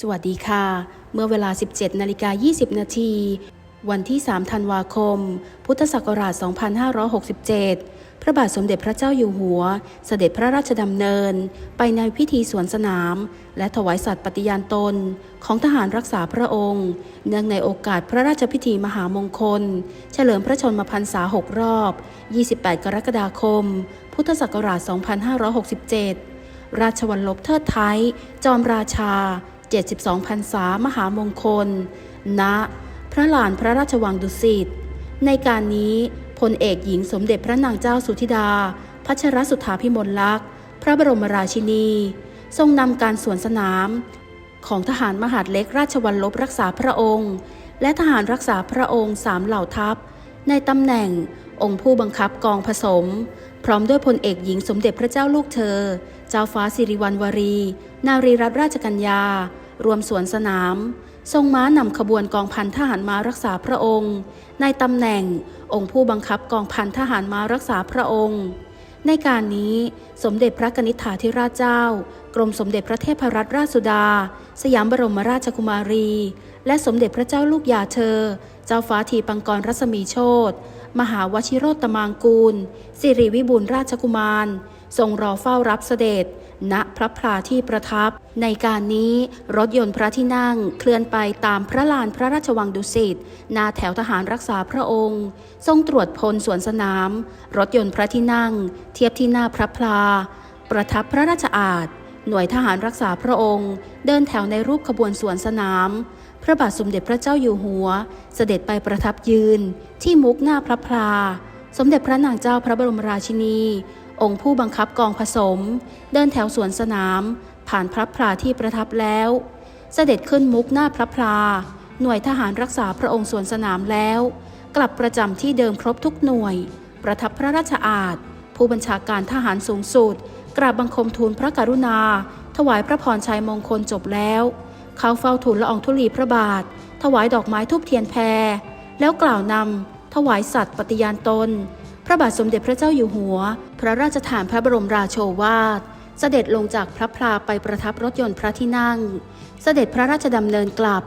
สวัสดีค่ะ เมื่อเวลา 17นาฬิกา20 นาที วันที่ 3 ธันวาคม พุทธศักราช 2567 พระบาทสมเด็จพระเจ้าอยู่หัว เสด็จพระราชดำเนิน ไปในพิธีสวนสนาม และถวายสัตย์ปฏิญาณตน ของทหารรักษาพระองค์ เนื่องในโอกาสพระราชพิธีมหามงคล เฉลิมพระชนมพรรษา 6 รอบ 28 กรกฎาคม พุทธศักราช 2567 ราชวัลลบเทิดไทย จอมราชา 72พรรษามหามงคล ณ พระลานพระราชวังดุสิต ในการนี้พลเอกหญิงสมเด็จพระนางเจ้าสุธิดา พัชรสุธาพิมลลักษณ์ พระบรมราชินี ทรงนำการสวนสนาม ของทหารมหาดเล็กราชวัลลบรักษาพระองค์ และทหารรักษาพระองค์สามเหล่าทัพ ในตำแหน่ง องค์ผู้บังคับกองผสม พร้อมด้วยพลเอกหญิงสมเด็จพระเจ้าลูกเธอ เจ้าฟ้าสิริวัณวรี นารีรัตนราชกัญญา รวมสวนสนาม ทรงม้านำขบวนกองพันทหารม้ารักษาพระองค์ ในตำแหน่งองค์ผู้บังคับกองพันทหารม้ารักษาพระองค์ ในการนี้สมเด็จพระกนิษฐาธิราชเจ้า กรมสมเด็จพระเทพรัตนราชสุดา สยามบรมราชกุมารี และสมเด็จพระเจ้าลูกยาเธอ เจ้าฟ้าทีปังกรรัศมีโชต มหาวชิโรตมางกูล สิริวิบูลราชกุมาร ทรงรอเฝ้ารับเสด็จ ณพระพลาที่ประทับ ในการนี้รถยนต์พระที่นั่งเคลื่อนไปตามพระลานพระราชวังดุสิตนาแถวทหารรักษาพระองค์ ทรงตรวจพลสวนสนาม รถยนต์พระที่นั่ง เทียบที่หน้าพระพลา ประทับพระราชอาณหน่วยทหารรักษาพระองค์ เดินแถวในรูปขบวนสวนสนาม พระบาทสมเด็จพระเจ้าอยู่หัว เสด็จไปประทับยืน ที่มุกหน้าพระพลาสมเด็จพระนางเจ้าพระบรมราชินี องค์ผู้บังคับกองผสม เดินแถวสวนสนาม ผ่านพระพลาที่ประทับแล้ว เสด็จขึ้นมุกหน้าพระพลาหน่วยทหารรักษาพระองค์สวนสนามแล้ว กลับประจำที่เดิมครบทุกหน่วย ประทับพระราชอาณผู้บัญชาการทหารสูงสุด กราบบังคมทูลพระกรุณา ถวายพระพรชัยมงคลจบแล้ว เขาเฝ้าทูลละอองธุลีพระบาท ถวายดอกไม้ทูบเทียนแพร แล้วกล่าวนำถวายสัตว์ปฏิญาณตน พระบาทสมเด็จพระเจ้าอยู่หัว พระราชทานพระบรมราโชวาท เสด็จลงจากพระพลาไปประทับรถยนต์พระที่นั่ง เสด็จพระราชดำเนินกลับ